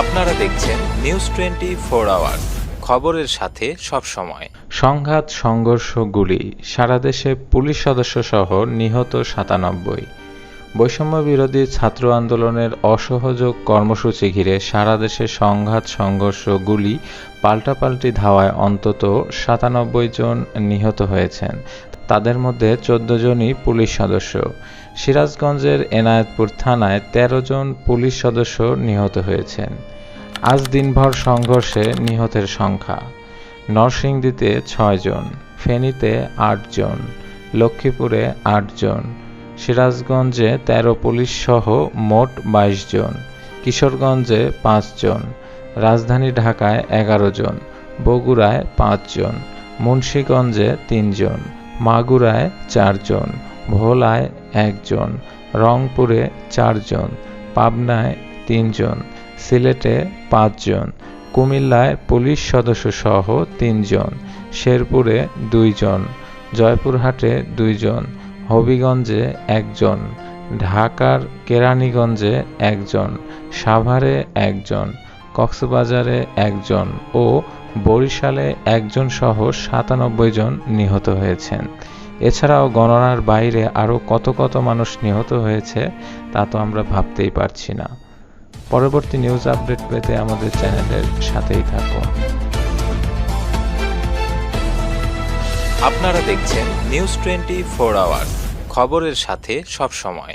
আপনারা দেখছেন news twenty four hour খবরের সাথে সব সময়। সংঘাত সংঘর্ষ গুলি সারা দেশে পুলিশ সদস্য সহ নিহত সাতানব্বই। বৈষম্য বিরোধী ছাত্র আন্দোলনের অসহযোগ কর্মসূচি ঘিরে সারা দেশে সংঘাত, সংঘর্ষ, গুলি পাল্টাপাল্টি ধাওয়ায় অন্তত সাতানব্বই জন নিহত হয়েছেন। তাদের মধ্যে চোদ্দ জনই পুলিশ সদস্য। সিরাজগঞ্জের এনায়েতপুর থানায় ১৩ জন পুলিশ সদস্য নিহত হয়েছেন। আজ দিনভর সংঘর্ষে নিহতের সংখ্যা। নরসিংদীতে ছয়জন ফেনীতে আটজন লক্ষ্মীপুরে আটজন সিরাজগঞ্জে ১৩ পুলিশ সহ মোট বাইশ জন, কিশোরগঞ্জে পাঁচজন রাজধানী ঢাকায় এগারো জন, বগুড়ায় পাঁচজন মুন্সীগঞ্জে তিনজন মাগুরায় চারজন ভোলায় একজন রংপুরে চারজন পাবনায় তিনজন সিলেটে পাঁচজন কুমিল্লায় পুলিশ সদস্য সহ তিনজন শেরপুরে দুইজন জয়পুরহাটে দুইজন হবিগঞ্জে একজন, ঢাকার কেরানীগঞ্জে একজন, সাভারে একজন, কক্সবাজারে একজন ও বরিশালে একজন সহ সাতানব্বই জন নিহত হয়েছেন। এছাড়াও গণনার বাইরে আরও কত কত মানুষ নিহত হয়েছে তা তো আমরা ভাবতেই পারছি না। পরবর্তী নিউজ আপডেট পেতে আমাদের চ্যানেলের সাথেই থাকুন। আপনারা দেখছেন নিউজ টোয়েন্টি ফোর আওয়ার খবরের সাথে সব সময়